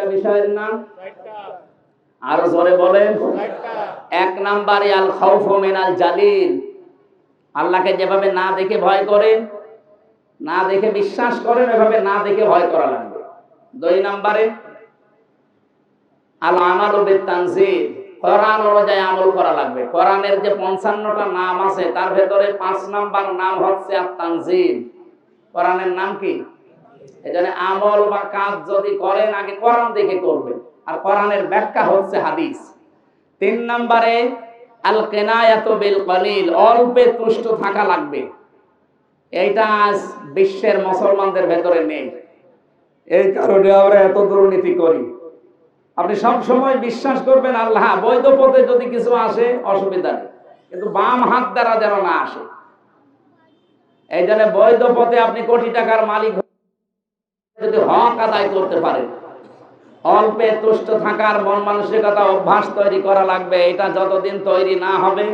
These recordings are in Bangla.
কয়টা বিষয়ের নাম। আরও জোরে বলেন। এক নাম্বারে আল খাউফ মিনাল জালিল। আল্লাহকে যেভাবে না দেখে ভয় করেন, না দেখে বিশ্বাস করেন এভাবে না দেখে ভয় করা লাগবে। দুই নাম্বারে আল আমাল তানজিল কোরআন অনুযায়ী আমল করা লাগবে। কোরআনের যে পঞ্চান্নটা নাম আছে, তার ভেতরে পাঁচ নাম্বার নাম হচ্ছে আর তানজিল কোরআনের নাম কি? এজন্য আমল বা কাজ যদি করেন, আগে কোরআন দেখে করবেন। আর কোরআনের ব্যাখ্যা হচ্ছে হাদিস। তিন নম্বরে আল কেনায়াত বিল কলিল অল্পে তুষ্ট থাকা লাগবে। এইটা আজ বিশ্বের মুসলমানদের ভেতরে নেই। এই কারণে আমরা এত দুর্নীতি করি। আপনি সব সময় বিশ্বাস করবেন, আল্লাহ বৈধ পথে যদি কিছু আসে, অসুবিধা নেই। কিন্তু বাম হাত দ্বারা যেন না আসে। এই জন্য বৈধ পথে আপনি কোটি টাকার মালিক হক আদায় করতে পারে। অল্পে তুষ্ট থাকার মন মানসিকতা অভ্যাস তৈরি করা লাগবে, এটা যতদিন তৈরি না হবে,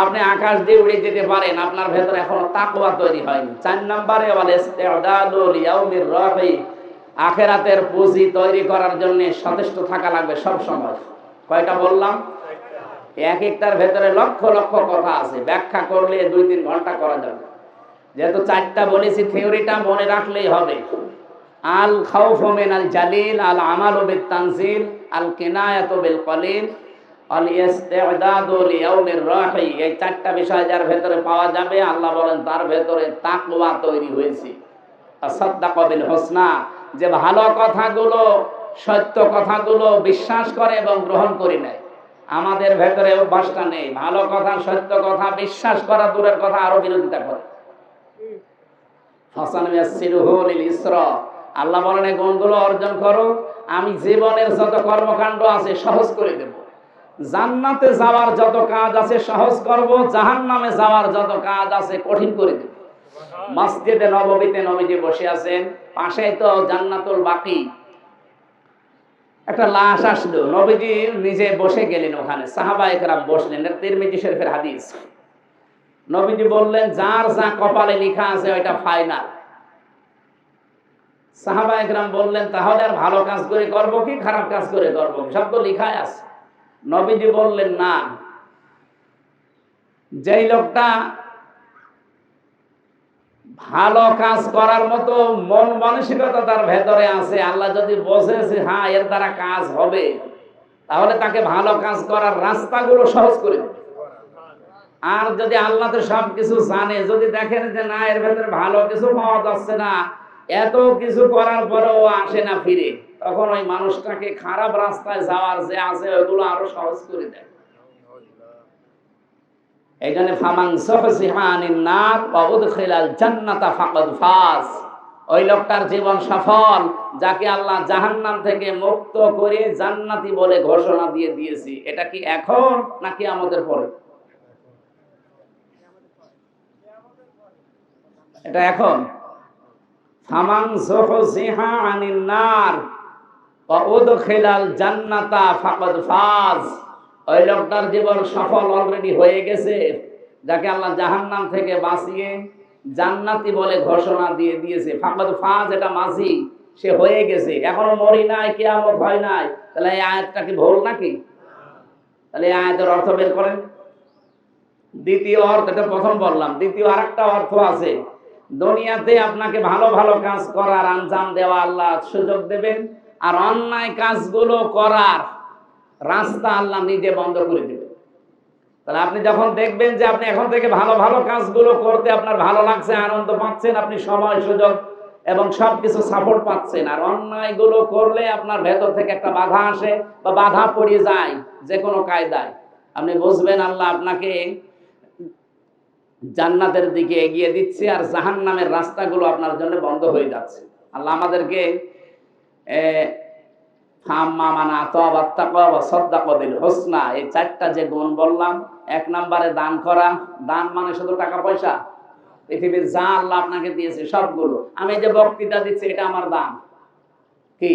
আপনি আকাশ দিয়ে উড়ে যেতে পারেন, আপনার ভেতরে এখনও তাকওয়া তৈরি হয়নি। চার নম্বরে আখেরাতের পুঁজি তৈরি করার জন্য সচেষ্ট থাকা লাগবে সব সময়। কয়টা বললাম? এক একটার ভেতরে লক্ষ লক্ষ কথা আছে, ব্যাখ্যা করলে দুই তিন ঘণ্টা করা যাবে। যেহেতু চারটা বলেছি, থিওরিটা মনে রাখলেই হবে। আল আল জালিল আল আমাল বিল তানজিল আল কিনায়াত বিল কলিল আল রাহি। এই চারটা বিষয় যার ভেতরে পাওয়া যাবে আল্লাহ বলেন তার ভেতরে তাকওয়া তৈরি হয়েছে। বিল হোসনা যে ভালো কথাগুলো সত্য কথাগুলো বিশ্বাস করে এবং গ্রহণ করে নেয়। আমাদের ভেতরে অভ্যাসটা নেই। ভালো কথা সত্য কথা বিশ্বাস করা দূরের কথা আরও বিরোধিতা করে। হাসান ইয়াসসিরুহুল ইসরা আল্লাহ বলেন এই গুণগুলো অর্জন করো। আমি জীবনের যত কর্মকাণ্ড আছে সহজ করে দেব। জান্নাতে যাওয়ার যত কাজ আছে সহজ করব, জাহান্নামে যাওয়ার যত কাজ আছে কঠিন করে দেব। মসজিদে নববীতে নবীজি বসে আছেন। পাশে তো জান্নাতুল বাকি। একটা লাশ আসলো। নবীজি নিজে বসে গেলেন ওখানে। সাহাবা একরাম বসলেন। তিরমিজি শরীফের হাদিস। নবীজি বললেন, যার যা কপালে লেখা আছে, ওইটা ফাইনাল সাহাবা একরাম বললেন, তাহলে আর ভালো কাজ করে করব কি, খারাপ কাজ করে করব? সব তো লেখাই আছে। নবীজি বললেন, না। যেই লোকটা ভালো কাজ করার মতো মন মানসিকতা তার ভেতরে আছে, আল্লাহ যদি বসেছে হ্যাঁ এর দ্বারা কাজ হবে, তাহলে তাকে ভালো কাজ করার রাস্তাগুলো সহজ করে দেবে আর যদি আল্লাহ তো সব কিছু জানে, যদি দেখেন যে, না, এর ভেতরে ভালো কিছু পাওয়া যাচ্ছে না এত কিছু করার পরেও আসে না ফিরে। তখন ওই মানুষটাকে খারাপ রাস্তায় যাওয়ার যে আছে, ওইগুলো আরও সহজ করে দেয়। মুক্ত করে জান্নাতি বলে ঘোষণা দিয়ে দিয়েছি। এটা কি এখন নাকি আমাদের এটা এখন। লোকটার জীবন সফল অলরেডি হয়ে গেছে, যাকে আল্লাহ জাহান্নাম থেকে বাঁচিয়ে জান্নাতি বলে ঘোষণা দিয়ে দিয়েছে। ফাজ এটা সে হয়ে গেছে, এখনও মরি নাই, কিয়ামত হয় নাই। তাহলে এই আয়াতটা কি ভুল নাকি? তাহলে এই আয়াতের অর্থ বের করেন। দ্বিতীয় অর্থ, এটা প্রথম বললাম, দ্বিতীয় আরেকটা অর্থ আছে। দুনিয়াতে আপনাকে ভালো ভালো কাজ করার আঞ্জাম দেওয়া আল্লাহ সুযোগ দেবেন, আর অন্যায় কাজগুলো করার রাস্তা আল্লাহ নিজে বন্ধ করে দেবেন। তাহলে আপনি যখন দেখবেন যে আপনি এখন থেকে ভালো ভালো কাজগুলো করতে আপনার ভালো লাগছে, আনন্দ পাচ্ছেন, আপনি সময় সুযোগ এবং সবকিছু সাপোর্ট পাচ্ছেন, আর অন্যায়গুলো করলে আপনার ভেতর থেকে একটা বাধা আসে বা বাধা পড়ে যায় যে কোনো কায়দায়। আপনি বুঝবেন আল্লাহ আপনাকে জান্নাতের দিকে এগিয়ে দিচ্ছে আর জাহান নামের রাস্তাগুলো আপনার জন্য বন্ধ হয়ে যাচ্ছে। আল্লাহ আমাদেরকে হোসনা, এই চারটা যে গুণ বললাম, এক নম্বরে দান করা, দান মানে শুধু টাকা পয়সা? পৃথিবীর যা আল্লাহ আপনাকে দিয়েছে সবগুলো। আমি যে বক্তৃতা দিচ্ছি, এটা আমার দান। কি?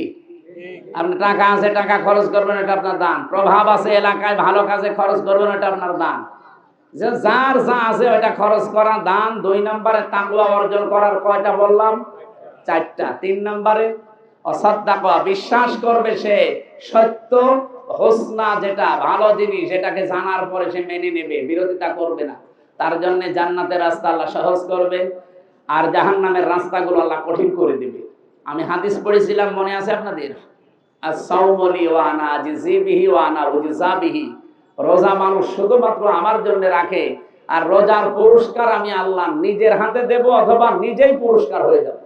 আপনি টাকা আছে, টাকা খরচ করবেন, এটা আপনার দান। প্রভাব আছে, এলাকায় ভালো কাজে খরচ করবেন, এটা আপনার দান। যে যার যা আছে ওইটা খরচ করা, দান, দুই নম্বরে তাকুয়া অর্জন করার কয়টা বললাম? চারটা। তিন নম্বরে অসাদ্দাক বিশ্বাস করবে সে সত্য, হোসনা যেটা, ভালো জিনিস, সেটাকে জানার পরে সে মেনে নেবে, বিরোধিতা করবে না। তার জন্য জান্নাতের রাস্তা আল্লাহ সহজ করবে, আর জাহান্নামের রাস্তাগুলো আল্লাহ কঠিন করে দিবে। আমি হাদিস পড়েছিলাম, মনে আছে আপনাদের? আর সৌমলি ওয়ানা জিজিবিহি ওয়ানা উজিজাবিহি। রোজা মানুষ শুধুমাত্র আমার জন্য রাখে আর রোজার পুরস্কার আমি আল্লাহ নিজের হাতে দেব অথবা নিজেই পুরস্কার হয়ে যাব।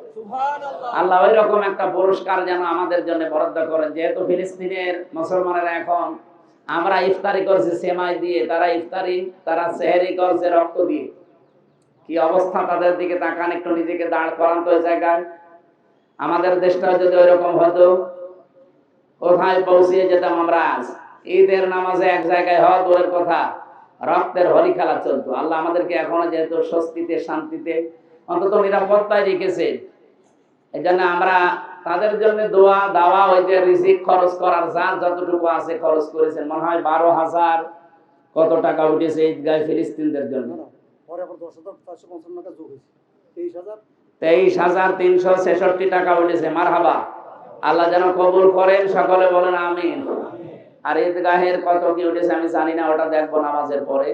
আল্লাহ ওই রকম একটা পুরস্কার যেন আমাদের জন্য বরাদ্দ করেন। যেহেতু ফিলিস্তিনের মুসলমানেরা এখন আমরা ইফতারি করছি সেমাই দিয়ে তারা ইফতারি তারা সেহেরি করছে রক্ত দিয়ে। কি অবস্থা তাদের দিকে তাকান একটু নিজেকে দাঁড় করান তো জায়গায়। আমাদের দেশটা যদি ওইরকম হতো কোথায় পৌঁছিয়ে যেতাম আমরা আজ? ঈদের নামাজে এক জায়গায় হওয়া দূরের কথা, রক্তের হলি খেলা চলতো। আল্লাহ আমাদেরকে এখনও যেহেতু স্বস্তিতে, শান্তিতে, অন্তত নিরাপত্তায় রেখেছে। এই জন্য আমরা তাদের জন্য দোয়া, দাওয়া, ওই যে রিজিক খরচ করার যার যতটুকু আছে খরচ করেছেন। মনে হয় বারো হাজার কত টাকা উঠেছে ঈদগাহ ফিলিস্তিনদের জন্য। তেইশ হাজার তিনশো ছেষট্টি টাকা উঠেছে। মারহাবা। আল্লাহ যেন কবুল করেন, সকলে বলেন আমিন। আর ঈদগাহের কত কি উঠেছে আমি জানি না, ওটা দেখব নামাজের পরে।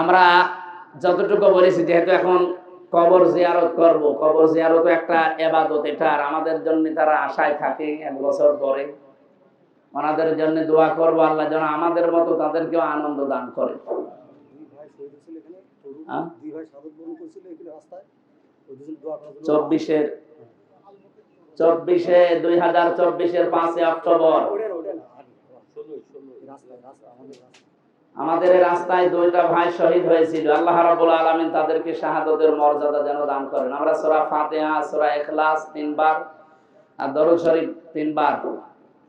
আমরা যতটুকু বলেছি, যেহেতু এখন কবর জিয়ারত করব, কবর জিয়ারত একটা এবাদত এটা, আর আমাদের জন্য তারা আশায় থাকে এক বছর পরে। ওনাদের জন্য দোয়া করব আল্লাহ যেন আমাদের মতো তাদেরকেও আনন্দ দান করে। হ্যাঁ? চব্বিশের চব্বিশে দুই হাজার চব্বিশের পাঁচই অক্টোবর। আমাদের রাস্তায় দুইটা ভাই শহীদ হয়েছিল। আল্লাহ রাব্বুল আলামিন তাদেরকে শাহাদতের মর্যাদা যেন দান করেন। আমরা সূরা ফাতিহা, সূরা ইখলাস তিনবার আর দরুদ শরীফ তিনবার।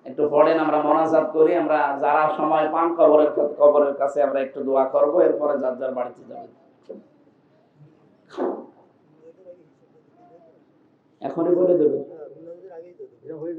একটু পড়েন, আমরা মোনাজাত করি। আমরা যারা সময় পান কবরের কবরের কাছে আমরা একটু দোয়া করব। এরপরে যার যার বাড়িতে যাবেন। এখনই বলে দেবেন। এটা হয়ে গেলে